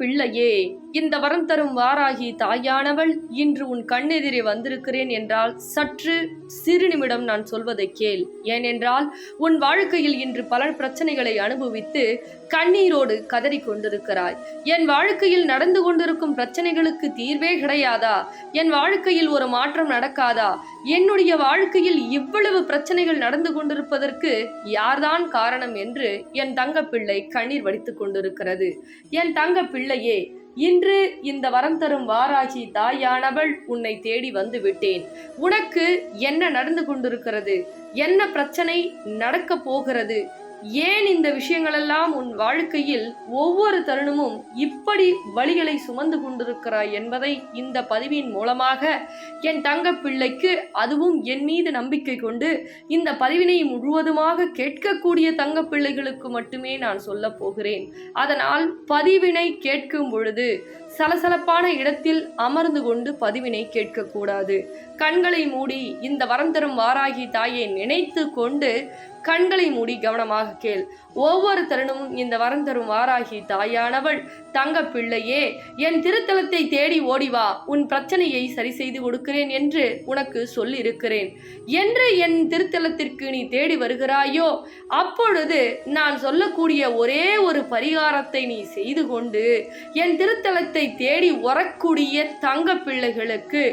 பிள்ளையே இந்த வரம் தரும் வாராகி தாயானவள் இன்று உன் கண்ணெதிரே வந்திருக்கிறேன் என்றால் சற்று சிறு நிமிடம் நான் சொல்வதை கேள். ஏனென்றால் உன் வாழ்க்கையில் இன்று பல பிரச்சனைகளை அனுபவித்து கண்ணீரோடு கதறிக் கொண்டிருக்கிறாய். என் வாழ்க்கையில் நடந்து கொண்டிருக்கும் பிரச்சனைகளுக்கு தீர்வே கிடையாதா? என் வாழ்க்கையில் ஒரு மாற்றம் நடக்காதா? என்னுடைய வாழ்க்கையில் இவ்வளவு பிரச்சனைகள் நடந்து கொண்டிருப்பதற்கு யார்தான் காரணம் என்று என் தங்கப்பிள்ளை கண்ணீர் வடித்துக் கொண்டிருக்கிறது. என் தங்க பிள்ளையே இன்று இந்த வரம் தரும் வாராகி தாயானவள் உன்னை தேடி வந்து விட்டேன். உனக்கு என்ன நடந்து கொண்டிருக்கிறது? என்ன பிரச்சனை நடக்க போகிறது? ஏன் இந்த விஷயங்களெல்லாம் உன் வாழ்க்கையில் ஒவ்வொரு தருணமும் இப்படி வழிகளை சுமந்து கொண்டிருக்கிறாய் என்பதை இந்த பதிவின் மூலமாக என் தங்க பிள்ளைக்கு அதுவும் என் மீது நம்பிக்கை கொண்டு இந்த பதிவினை முழுவதுமாக கேட்கக்கூடிய தங்க பிள்ளைகளுக்கு மட்டுமே நான் சொல்ல போகிறேன். அதனால் பதிவினை கேட்கும் பொழுது சலசலப்பான இடத்தில் அமர்ந்து கொண்டு பதிவினை கேட்கக்கூடாது. கண்களை மூடி இந்த வரம் தரும் வாராகி தாயை நினைத்து கொண்டு கண்களை மூடி கவனமாக கேள். ஒவ்வொரு தருணமும் இந்த வரம் தரும் வாராகி தாயானவள் தங்க பிள்ளையே என் திருத்தலத்தை தேடி ஓடி வா. உன் பிரச்சனையை சரி செய்து கொடுக்கிறேன் என்று உனக்கு சொல்லியிருக்கிறேன். என்று என் திருத்தலத்திற்கு நீ தேடி வருகிறாயோ அப்பொழுது நான் சொல்லக்கூடிய ஒரே ஒரு பரிகாரத்தை நீ செய்து கொண்டு என் திருத்தலத்தை தேடி வரக்கூடிய தங்க பிள்ளைகளுக்கு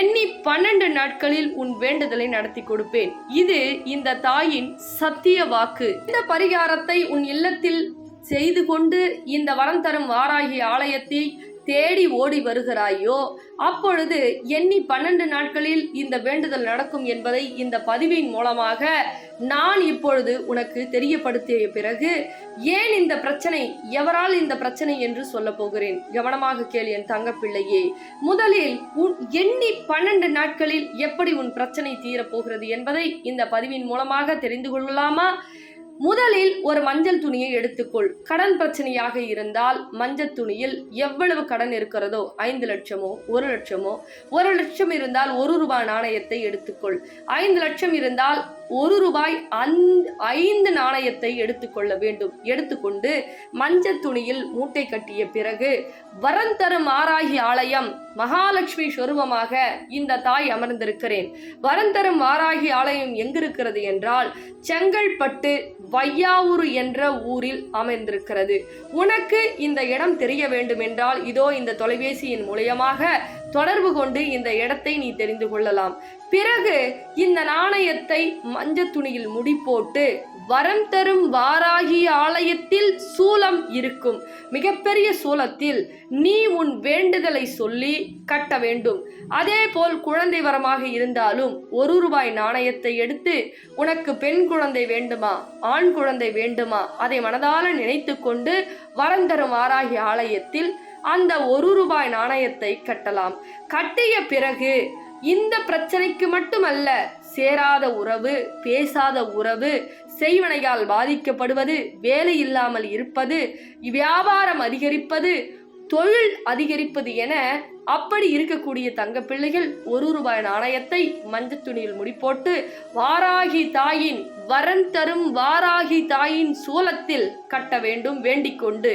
எண்ணி பன்னெண்டு நாட்களில் உன் வேண்டுதலை நடத்தி கொடுப்பேன். இது இந்த தாயின் சத்திய வாக்கு. இந்த பரிகாரத்தை உன் இல்லத்தில் செய்து கொண்டு இந்த வரம் தரும் வாராகி ஆலயத்தை தேடி ஓடி வருகிறாயோ? அப்பொழுது எண்ணி பன்னெண்டு நாட்களில் இந்த வேண்டுதல் நடக்கும் என்பதை இந்த பதிவின் மூலமாக நான் இப்பொழுது உனக்கு தெரியப்படுத்திய பிறகு ஏன் இந்த பிரச்சனை? எவரால் இந்த பிரச்சனை என்று சொல்ல போகிறேன். கவனமாக கேள் என் தங்கப்பிள்ளையே. முதலில் உன் எண்ணி பன்னெண்டு நாட்களில் எப்படி உன் பிரச்சனை தீரப்போகிறது என்பதை இந்த பதிவின் மூலமாக தெரிந்து கொள்ளலாமா? முதலில் ஒரு மஞ்சள் துணியை எடுத்துக்கொள். கடன் பிரச்சனையாக இருந்தால் மஞ்சள் துணியில் எவ்வளவு கடன் இருக்கிறதோ ஐந்து லட்சமோ ஒரு லட்சமோ ஒரு லட்சம் இருந்தால் ஒரு ரூபாய் நாணயத்தை எடுத்துக்கொள். ஐந்து லட்சம் இருந்தால் ஒரு ரூபாய் அந் ஐந்து நாணயத்தை எடுத்துக்கொள்ள வேண்டும். எடுத்துக்கொண்டு மஞ்சள் துணியில் மூட்டை கட்டிய பிறகு வரம் தரும் ஆராகி ஆலயம் மகாலட்சுமி சொருபமாக இந்த தாய் அமர்ந்திருக்கிறேன். வரம் தரும் ஆராகி ஆலயம் எங்கிருக்கிறது என்றால் செங்கல்பட்டு வையாவூர் என்ற ஊரில் அமைந்திருக்கிறது. உனக்கு இந்த இடம் தெரிய வேண்டுமென்றால் இதோ இந்த தொலைபேசியின் மூலியமாக தொடர்பு கொண்டு இந்த இடத்தை நீ தெரிந்து கொள்ளலாம். பிறகு இந்த நாணயத்தை மஞ்சள் துணியில் முடி போட்டு வரம் தரும் வாராகி ஆலயத்தில் சூலம் இருக்கும். மிகப்பெரிய சூலத்தில் நீ உன் வேண்டுதலை சொல்லி கட்ட வேண்டும். அதே போல் குழந்தை வரமாக இருந்தாலும் ஒரு ரூபாய் நாணயத்தை எடுத்து உனக்கு பெண் குழந்தை வேண்டுமா ஆண் குழந்தை வேண்டுமா அதை மனதால நினைத்து கொண்டு வரம் தரும் வாராகி ஆலயத்தில் அந்த ஒரு ரூபாய் நாணயத்தை கட்டலாம். கட்டிய பிறகு இந்த பிரச்சனைக்கு மட்டுமல்ல சேராத உறவு பேசாத உறவு செய்வனையால் பாதிக்கப்படுவது வேலை இல்லாமல் இருப்பது வியாபாரம் அதிகரிப்பது தொழில் அதிகரிப்பது என அப்படி இருக்கக்கூடிய தங்க பிள்ளைகள் ஒரு ரூபாய் நாணயத்தை மஞ்சள் துணியில் முடிப்போட்டு வாராகி தாயின் வரன் தரும் வாராகி தாயின் சூலத்தில் கட்ட வேண்டும் வேண்டிக்கொண்டு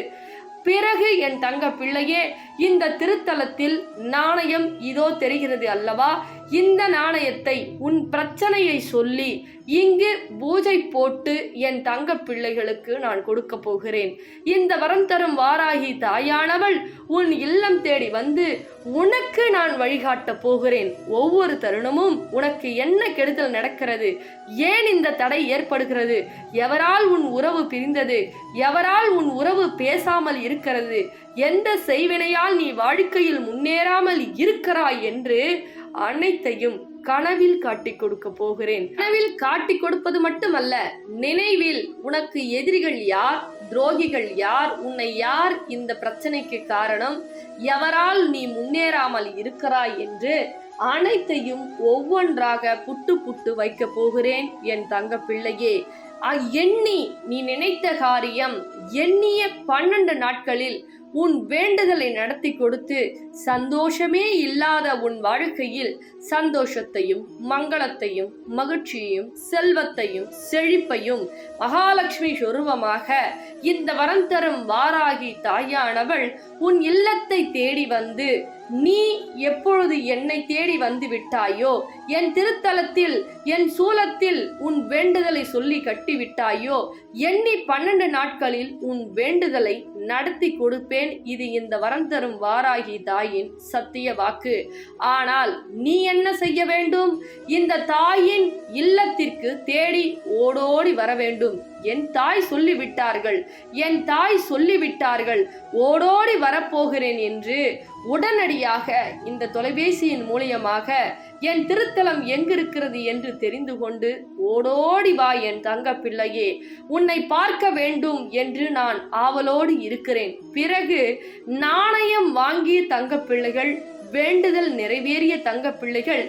பிறகு என் தங்க பிள்ளையே இந்த திருத்தலத்தில் நாணயம் இதோ தெரிகிறது அல்லவா? இந்த நாணயத்தை உன் பிரச்சனையை சொல்லி இங்கு பூஜை போட்டு என் தங்க பிள்ளைகளுக்கு நான் கொடுக்க போகிறேன். இந்த வரம் தரும் வாராகி தாயானவள் உன் இல்லம் தேடி வந்து உனக்கு நான் வழிகாட்ட போகிறேன். ஒவ்வொரு தருணமும் உனக்கு என்ன கெடுதல் நடக்கிறது? ஏன் இந்த தடை ஏற்படுகிறது? எவரால் உன் உறவு பிரிந்தது? எவரால் உன் உறவு பேசாமல் இருக்கிறது? எந்த செய்வினையால் நீ வாழ்க்கையில் முன்னேறாமல் இருக்கிறாய் என்று அனைத்தையும் கனவில் காட்டி கொடுக்க போகிறேன். கனவில் காட்டி கொடுப்பது மட்டுமல்ல நினைவில் உனக்கு எதிரிகள் யார் துரோகிகள் யார் உன்னை யார் இந்த பிரச்சனைக்கு காரணம்? எவரால் நீ முன்னேறாமல் இருக்கிறாய் என்று அனைத்தையும் ஒவ்வொன்றாக புட்டு புட்டு வைக்க போகிறேன் என் தங்க பிள்ளையே. எண்ணி நீ நினைத்த காரியம் எண்ணிய பன்னெண்டு நாட்களில் உன் வேண்டுதலை நடத்தி கொடுத்து சந்தோஷமே இல்லாத உன் வாழ்க்கையில் சந்தோஷத்தையும் மங்களத்தையும் மகிழ்ச்சியையும் செல்வத்தையும் செழிப்பையும் மகாலட்சுமி சொரூபமாக இந்த வரம் தரும் வாராகி தாயானவள் உன் இல்லத்தை தேடி வந்து நீ எப்பொழுது என்னை தேடி வந்து விட்டாயோ என் திருத்தலத்தில் என் சூலத்தில் உன் வேண்டுதலை சொல்லி கட்டி விட்டாயோ எண்ணி பன்னெண்டு நாட்களில் உன் வேண்டுதலை நடத்தி கொடுப்பேன். இது இந்த வரம் தரும் வாராகி தாயின் சத்திய வாக்கு. ஆனால் நீ என்ன செய்ய வேண்டும்? இந்த தாயின் இல்லத்திற்கு தேடி ஓடோடி வர வேண்டும். என் தாய் சொல்லிவிட்டார்கள் என் தாய் சொல்லிவிட்டார்கள் ஓடோடி வரப்போகிறேன் என்று உடனடியாக இந்த தொலைபேசியின் மூலியமாக என் திருத்தலம் எங்கிருக்கிறது என்று தெரிந்து கொண்டு ஓடோடி வா என் தங்க பிள்ளையே உன்னை பார்க்க வேண்டும் என்று நான் ஆவலோடு இருக்கிறேன். பிறகு நாணயம் வாங்கிய தங்க பிள்ளைகள் வேண்டுதல் நிறைவேறிய தங்க பிள்ளைகள்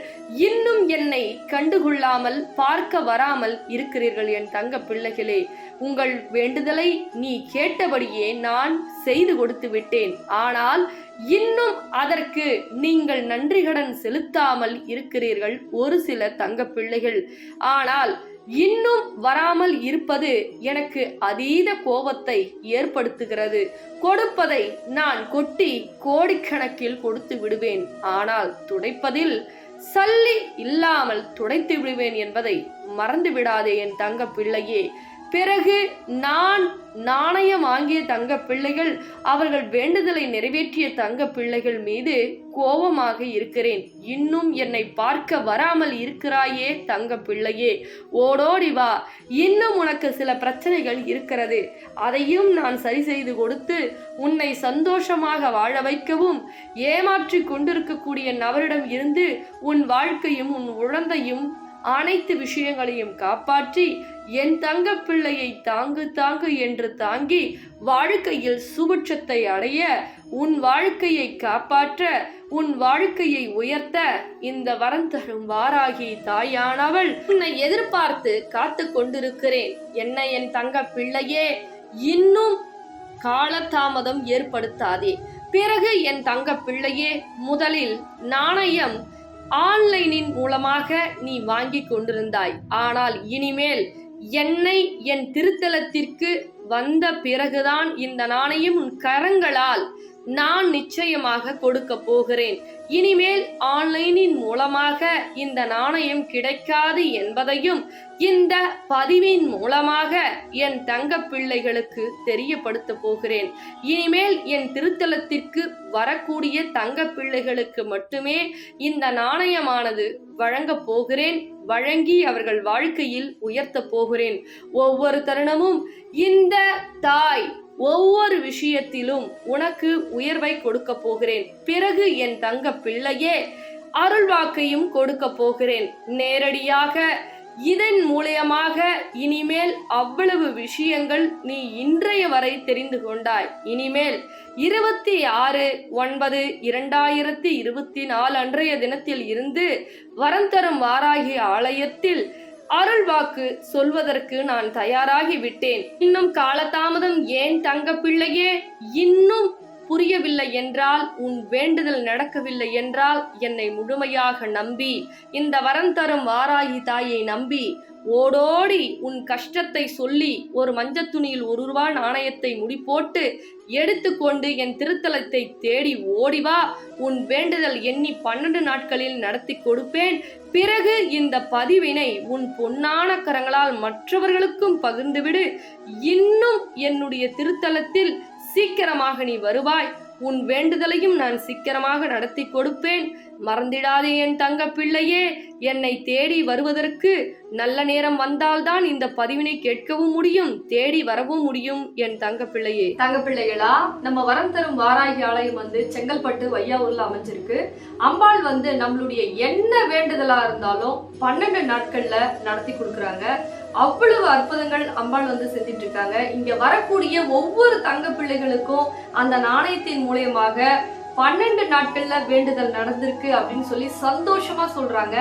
இன்னும் என்னை கண்டுகொள்ளாமல் பார்க்க வராமல் இருக்கிறீர்கள் என் தங்க பிள்ளைகளே. உங்கள் வேண்டுதலை நீ கேட்டபடியே நான் செய்து கொடுத்து விட்டேன். ஆனால் இன்னும் அதற்கு நீங்கள் நன்றிகடன் செலுத்தாமல் இருக்கிறீர்கள் ஒரு சில தங்க பிள்ளைகள். ஆனால் இன்னும் வராமல் இருப்பது எனக்கு அதீத கோபத்தை ஏற்படுத்துகிறது. கொடுப்பதை நான் கொட்டி கோடிக்கணக்கில் கொடுத்து விடுவேன். ஆனால் துடைப்பதில் சல்லி இல்லாமல் துடைத்து விடுவேன் என்பதை மறந்து விடாதே என் தங்க பிள்ளையே. பிறகு நான் நாணயம் வாங்கிய தங்க பிள்ளைகள் அவர்கள் வேண்டுதலை நிறைவேற்றிய தங்க பிள்ளைகள் மீது கோபமாக இருக்கிறேன். இன்னும் என்னை பார்க்க வராமல் இருக்கிறாயே தங்க பிள்ளையே. ஓடோடி வா இன்னும் உனக்கு சில பிரச்சனைகள் இருக்கிறது. அதையும் நான் சரி செய்து கொடுத்து உன்னை சந்தோஷமாக வாழ வைக்கவும் ஏமாற்றி கொண்டிருக்கக்கூடிய நபரிடம் இருந்து உன் வாழ்க்கையும் உன் உழந்தையும் அனைத்து விஷயங்களையும் காப்பாற்றி என் தங்க பிள்ளையை தாங்கு தாங்கு என்று தாங்கி வாழ்க்கையில் சுபிட்சத்தை அடைய உன் வாழ்க்கையை காப்பாற்ற உன் வாழ்க்கையை உயர்த்த இந்த வரம் தரும் வாராகி தாயானவள் உன்னை எதிர்பார்த்து காத்து கொண்டிருக்கிறேன். என்ன என் தங்க பிள்ளையே இன்னும் காலதாமதம் ஏற்படுத்தாதே. பிறகு என் தங்க பிள்ளையே முதலில் நாணயம் ஆன்லைனின் மூலமாக நீ வாங்கி கொண்டிருந்தாய். ஆனால் இனிமேல் என்னை என் திருத்தலத்திற்கு வந்த பிறகுதான் இந்த நாணயம் உன் கரங்களால் நான் நிச்சயமாக கொடுக்க போகிறேன். இனிமேல் ஆன்லைனின் மூலமாக இந்த நாணயம் கிடைக்காது என்பதையும் இந்த பதிவின் மூலமாக என் தங்க பிள்ளைகளுக்கு தெரியப்படுத்த போகிறேன். இனிமேல் என் திருத்தலத்திற்கு வரக்கூடிய தங்க பிள்ளைகளுக்கு மட்டுமே இந்த நாணயமானது வழங்கப் போகிறேன். வழங்கி அவர்கள் வாழ்க்கையில் உயர்த்த போகிறேன். ஒவ்வொரு தருணமும் இந்த தாய் ஒவ்வொரு விஷயத்திலும் உனக்கு உயர்வை கொடுக்க போகிறேன். பிறகு என் தங்க பிள்ளையே அருள்வாக்கையும் கொடுக்க போகிறேன். நேரடியாக இதன் மூலியமாக இனிமேல் அவ்வளவு விஷயங்கள் நீ இன்றைய வரை தெரிந்து கொண்டாய். இனிமேல் இருபத்தி ஆறு ஒன்பது இரண்டாயிரத்தி இருபத்தி நாலு அன்றைய தினத்தில் இருந்து வரம் தரும் வாராகி ஆலயத்தில் அருள்வாக்கு சொல்வதற்கு நான் தயாராகி விட்டேன். இன்னும் காலதாமதம் ஏன் தங்க பிள்ளையே இன்னும் புரியவில்லை என்றால் உன் வேண்டுதல் நடக்கவில்லை என்றால் என்னை முழுமையாக நம்பி இந்த வரம் தரும் வாராகி தாயை நம்பி ஓடோடி உன் கஷ்டத்தை சொல்லி ஒரு மஞ்சத்துணியில் ஒரு ரூபா நாணயத்தை முடி போட்டு எடுத்துக்கொண்டு என் திருத்தலத்தை தேடி ஓடிவா உன் வேண்டுதல் எண்ணி பன்னெண்டு நாட்களில் நடத்தி கொடுப்பேன். பிறகு இந்த பதிவினை உன் பொன்னான கரங்களால் மற்றவர்களுக்கும் பகிர்ந்துவிடு. இன்னும் என்னுடைய திருத்தலத்தில் சீக்கிரமாக நீ வருவாய். உன் வேண்டுதலையும் நான் சீக்கிரமாக நடத்தி கொடுப்பேன். மறந்திடாதே என் தங்க பிள்ளையே. என்னை தேடி வருவதற்கு நல்ல நேரம் வந்தால்தான் இந்த பதிவினை கேட்கவும் முடியும் தேடி வரவும் முடியும் என் தங்க பிள்ளையே. தங்க பிள்ளைகளா நம்ம வரம் தரும் வாராகி ஆலயம் வந்து செங்கல்பட்டு வையாவூர்ல அமைஞ்சிருக்கு. அம்பாள் வந்து நம்மளுடைய என்ன வேண்டுதலா இருந்தாலும் பன்னெண்டு நாட்கள்ல நடத்தி கொடுக்குறாங்க. அவ்வளவு அற்புதங்கள் அம்பாள் வந்து செஞ்சிட்டு இருக்காங்க. இங்க வரக்கூடிய ஒவ்வொரு தங்க பிள்ளைகளுக்கும் அந்த நாணயத்தின் மூலியமாக பன்னெண்டு நாட்கள்ல வேண்டுதல் நடந்திருக்கு அப்படின்னு சொல்லி சந்தோஷமா சொல்றாங்க.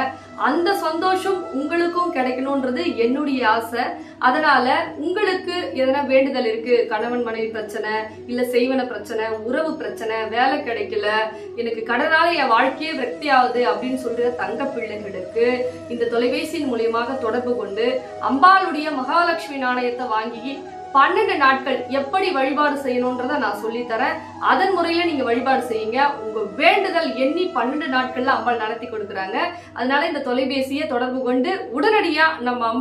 அந்த சந்தோஷம் உங்களுக்கும் கிடைக்கணும்ன்றது என்னுடைய ஆசை. அதனால உங்களுக்கு எதனா வேண்டுதல் இருக்கு? கணவன் மனைவி பிரச்சனை இல்ல செய்வன பிரச்சனை உறவு பிரச்சனை வேலை கிடைக்கல எனக்கு கடனால என் வாழ்க்கையே விரக்தி ஆகுது அப்படின்னு சொல்ற தங்க பிள்ளைகளுக்கு இந்த தொலைபேசியின் மூலியமாக தொடர்பு கொண்டு அம்பாளுடைய மகாலட்சுமி நாணயத்தை வாங்கி பன்னெண்டு நாட்கள் எப்படி வழிபாடு செய்யணுன்றத நான் சொல்லித்தரேன். அதன் முறையில நீங்க வழிபாடு செய்யுங்க. உங்க வேண்டுதல் எண்ணி பன்னெண்டு நாட்கள்ல அம்பாள் நடத்தி கொடுக்குறாங்க. அதனால இந்த தொலைபேசியை தொடர்பு கொண்டு உடனடியா நம்ம